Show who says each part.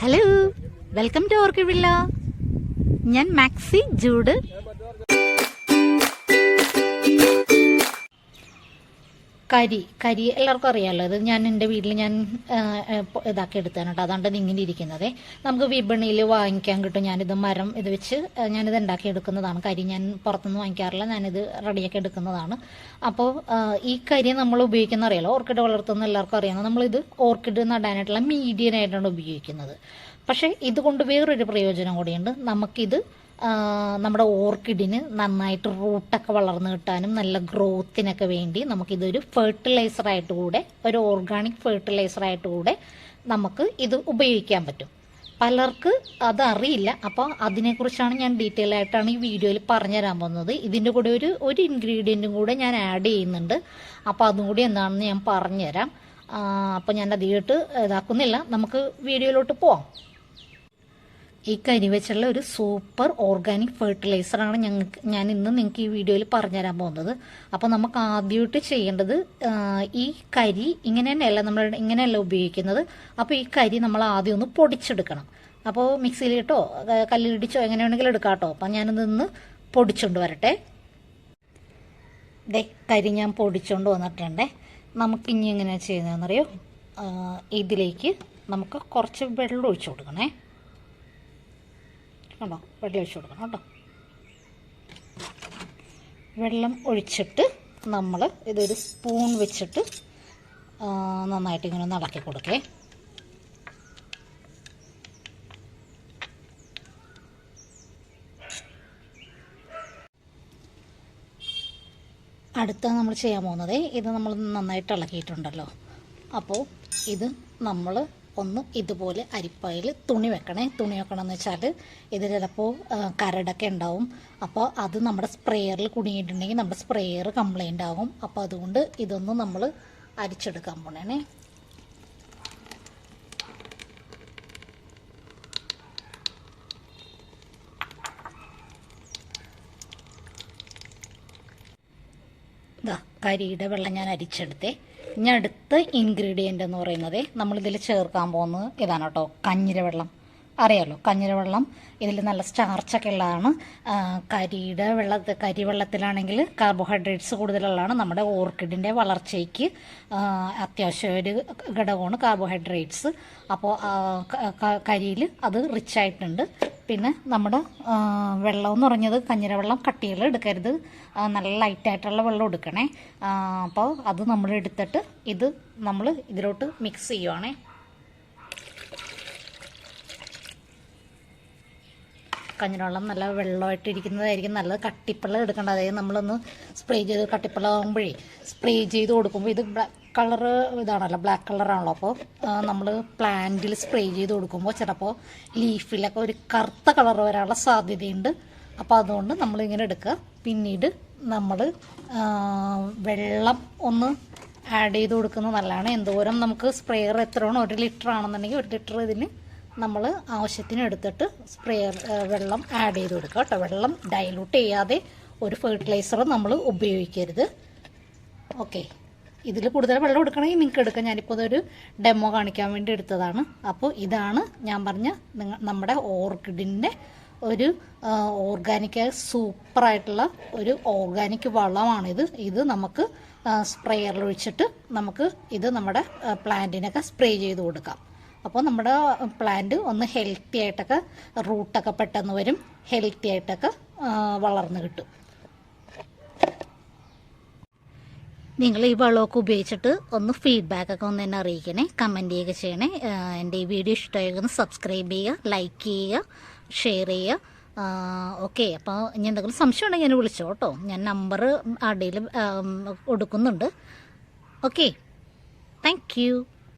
Speaker 1: Hello welcome to orchid villa ഞാൻ Maxi Jude. കരി കരി എല്ലാവർക്കും അറിയാമല്ലോ ഇത് ഞാൻ എന്റെ വീട്ടിൽ ഞാൻ ഇതാക്കി എടുത്താണ് കേട്ടോ. അതുകൊണ്ട് ഇങ്ങനെ ഇരിക്കുന്നത്. നമുക്ക് വിപണിയിൽ വാങ്ങിക്കാൻ കിട്ടും. ഞാനിത് മരം ഇത് വെച്ച് ഞാനിത് ഉണ്ടാക്കി എടുക്കുന്നതാണ്. കരി ഞാൻ പുറത്തുനിന്ന് വാങ്ങിക്കാറില്ല. ഞാനിത് റെഡിയാക്കി എടുക്കുന്നതാണ്. അപ്പോൾ ഈ കരി നമ്മൾ ഉപയോഗിക്കുന്ന അറിയാലോ ഓർക്കിഡ് വളർത്തുന്ന എല്ലാവർക്കും അറിയാം നമ്മളിത് ഓർക്കിഡ് നടാനായിട്ടുള്ള മീഡിയനായിട്ടാണ് ഉപയോഗിക്കുന്നത്. പക്ഷേ ഇതുകൊണ്ട് വേറൊരു പ്രയോജനം കൂടിയുണ്ട്. നമുക്കിത് നമ്മുടെ ഓർക്കിഡിന് നന്നായിട്ട് റൂട്ടൊക്കെ വളർന്നു കിട്ടാനും നല്ല ഗ്രോത്തിനൊക്കെ വേണ്ടി നമുക്കിതൊരു ഫെർട്ടിലൈസർ ആയിട്ട് കൂടെ ഒരു ഓർഗാനിക് ഫെർട്ടിലൈസർ ആയിട്ട് കൂടെ നമുക്ക് ഇത് ഉപയോഗിക്കാൻ പറ്റും. പലർക്ക് അതറിയില്ല. അപ്പോൾ അതിനെക്കുറിച്ചാണ് ഞാൻ ഡീറ്റെയിൽ ആയിട്ടാണ് ഈ വീഡിയോയിൽ പറഞ്ഞുതരാൻ പോകുന്നത്. ഇതിന്റെ കൂടെ ഒരു ഒരു ഇൻഗ്രീഡിയന്റും കൂടെ ഞാൻ ആഡ് ചെയ്യുന്നുണ്ട്. അപ്പോൾ അതും കൂടി എന്താണെന്ന് ഞാൻ പറഞ്ഞുതരാം. അപ്പോൾ ഞാൻ അധികമായിട്ട് ഇതാക്കുന്നില്ല. നമുക്ക് വീഡിയോയിലോട്ട് പോവാം. ഈ കരി വെച്ചുള്ള ഒരു സൂപ്പർ ഓർഗാനിക് ഫെർട്ടിലൈസറാണ് ഞങ്ങൾക്ക് ഞാൻ ഇന്ന് നിങ്ങൾക്ക് ഈ വീഡിയോയിൽ പറഞ്ഞുതരാൻ പോകുന്നത്. അപ്പോൾ നമുക്ക് ആദ്യമായിട്ട് ചെയ്യേണ്ടത് ഈ കരി ഇങ്ങനെ തന്നെയല്ല നമ്മൾ ഇങ്ങനെയല്ല ഉപയോഗിക്കുന്നത്. അപ്പോൾ ഈ കരി നമ്മൾ ആദ്യം ഒന്ന് പൊടിച്ചെടുക്കണം. അപ്പോൾ മിക്സിയിലിട്ടോ കല്ലിലിടിച്ചോ എങ്ങനെ വേണമെങ്കിലും എടുക്കാം കേട്ടോ. അപ്പം ഞാനിത് നിന്ന് പൊടിച്ചുകൊണ്ട് വരട്ടെ. ദേ കരി ഞാൻ പൊടിച്ചുകൊണ്ട് വന്നിട്ടുണ്ടേ. നമുക്കിനി എങ്ങനെയാണ് ചെയ്യുന്നതെന്നറിയോ? ഇതിലേക്ക് നമുക്ക് കുറച്ച് വെള്ളം ഒഴിച്ചു കൊടുക്കണേ. കണ്ടോ? വെള്ളം ഒഴിച്ച് കൊടുക്കണം കേട്ടോ. വെള്ളം ഒഴിച്ചിട്ട് നമ്മൾ ഇതൊരു സ്പൂൺ വെച്ചിട്ട് നന്നായിട്ട് ഇങ്ങനെ ഇളക്കി കൊടുക്കേ. അടുത്ത നമ്മൾ ചെയ്യാൻ പോകുന്നത് ഇത് നമ്മൾ നന്നായിട്ട് ഇളക്കിയിട്ടുണ്ടല്ലോ. അപ്പോൾ ഇത് നമ്മൾ ഒന്ന് ഇതുപോലെ അരിപ്പയിൽ തുണി വെക്കണേ. തുണി വെക്കണമെന്ന് വെച്ചാൽ ഇത് ചിലപ്പോൾ കരടൊക്കെ ഉണ്ടാവും. അപ്പോൾ അത് നമ്മുടെ സ്പ്രേയറിൽ കുടുങ്ങിയിട്ടുണ്ടെങ്കിൽ നമ്മുടെ സ്പ്രേയർ കംപ്ലൈന്റ് ആകും. അപ്പോൾ അതുകൊണ്ട് ഇതൊന്ന് നമ്മൾ അരിച്ചെടുക്കാൻ പോണേ ഇതാ കരിയുടെ വെള്ളം ഞാൻ അരിച്ചെടുത്തേ. ഇനി അടുത്ത ഇൻഗ്രീഡിയന്റ് എന്ന് പറയുന്നത് നമ്മളിതിൽ ചേർക്കാൻ പോകുന്നത് ഇതാണ് കേട്ടോ കഞ്ഞിര വെള്ളം. അറിയാമല്ലോ കഞ്ഞിര വെള്ളം ഇതിൽ നല്ല സ്റ്റാർച്ചൊക്കെ ഉള്ളതാണ്. കരിയുടെ വെള്ളത്തിൽ കരി വെള്ളത്തിലാണെങ്കിൽ കാർബോഹൈഡ്രേറ്റ്സ് കൂടുതലുള്ളതാണ് നമ്മുടെ ഓർക്കിഡിന്റെ വളർച്ചയ്ക്ക്. അത്യാവശ്യം ഒരു ഘടകമാണ് കാർബോഹൈഡ്രേറ്റ്സ് അപ്പോൾ കരിയിൽ അത് റിച്ച് ആയിട്ടുണ്ട്. പിന്നെ നമ്മുടെ വെള്ളം എന്ന് പറഞ്ഞത് കഞ്ഞിര വെള്ളം കട്ടികൾ എടുക്കരുത്. നല്ല ലൈറ്റായിട്ടുള്ള വെള്ളം എടുക്കണേ. അപ്പോൾ അത് നമ്മൾ എടുത്തിട്ട് ഇത് നമ്മൾ ഇതിലോട്ട് മിക്സ് ചെയ്യുവാണേ. കഞ്ഞിരവെള്ളം നല്ല വെള്ളമായിട്ട് ഇരിക്കുന്നതായിരിക്കും നല്ലത്. കട്ടിപ്പള്ളം എടുക്കേണ്ട. അതായത് നമ്മളൊന്ന് സ്പ്രേ ചെയ്ത് കട്ടിപ്പള്ളം ആകുമ്പോഴേ സ്പ്രേ ചെയ്ത് കൊടുക്കുമ്പോൾ ഇത് കളറ് ഇതാണല്ലോ ബ്ലാക്ക് കളറാണല്ലോ. അപ്പോൾ നമ്മൾ പ്ലാന്റിൽ സ്പ്രേ ചെയ്ത് കൊടുക്കുമ്പോൾ ചിലപ്പോൾ ലീഫിലൊക്കെ ഒരു കറുത്ത കളർ വരാനുള്ള സാധ്യതയുണ്ട്. അപ്പോൾ അതുകൊണ്ട് നമ്മളിങ്ങനെ എടുക്കുക. പിന്നീട് നമ്മൾ വെള്ളം ഒന്ന് ആഡ് ചെയ്ത് കൊടുക്കുന്നത് നല്ലതാണ്. എന്തോരം നമുക്ക് സ്പ്രെയർ എത്രയാണോ ഒരു ലിറ്റർ ആണെന്നുണ്ടെങ്കിൽ ഒരു ലിറ്റർ ഇതിന് നമ്മൾ ആവശ്യത്തിന് എടുത്തിട്ട് സ്പ്രേയർ വെള്ളം ആഡ് ചെയ്ത് കൊടുക്കുക കേട്ടോ. വെള്ളം ഡൈലൂട്ട് ചെയ്യാതെ ഒരു ഫെർട്ടിലൈസർ നമ്മൾ ഉപയോഗിക്കരുത്. ഓക്കെ ഇതിൽ കൂടുതൽ വെള്ളം എടുക്കണമെങ്കിൽ നിങ്ങൾക്ക് എടുക്കാം. ഞാനിപ്പോൾ ഇതൊരു ഡെമോ കാണിക്കാൻ വേണ്ടി എടുത്തതാണ്. അപ്പോൾ ഇതാണ് ഞാൻ പറഞ്ഞ നിങ്ങ നമ്മുടെ ഓർക്കിഡിന്റെ ഒരു ഓർഗാനിക് സൂപ്പറായിട്ടുള്ള ഒരു ഓർഗാനിക് വളമാണിത്. ഇത് നമുക്ക് സ്പ്രേയറിൽ ഒഴിച്ചിട്ട് നമുക്ക് ഇത് നമ്മുടെ പ്ലാന്റിനൊക്കെ സ്പ്രേ ചെയ്ത് കൊടുക്കാം. അപ്പോൾ നമ്മുടെ പ്ലാന്റ് ഒന്ന് ഹെൽത്തി ആയിട്ടൊക്കെ റൂട്ടൊക്കെ പെട്ടെന്ന് വരും. ഹെൽത്തി ആയിട്ടൊക്കെ വളർന്ന് കിട്ടും. നിങ്ങൾ ഈ വളമൊക്കെ ഉപയോഗിച്ചിട്ട് ഒന്ന് ഫീഡ്ബാക്ക് ഒക്കെ ഒന്ന് എന്നെ അറിയിക്കണേ കമന്റ് ചെയ്യുക ചെയ്യണേ. എന്റെ ഈ വീഡിയോ ഇഷ്ടമായിരുന്നു സബ്സ്ക്രൈബ് ചെയ്യുക ലൈക്ക് ചെയ്യുക ഷെയർ ചെയ്യുക. ഓക്കെ അപ്പോൾ ഇനി എന്തെങ്കിലും സംശയം ഉണ്ടെങ്കിൽ എന്നെ വിളിച്ചോ കേട്ടോ. ഞാൻ നമ്പർ അടിയിൽ കൊടുക്കുന്നുണ്ട്. Okay thank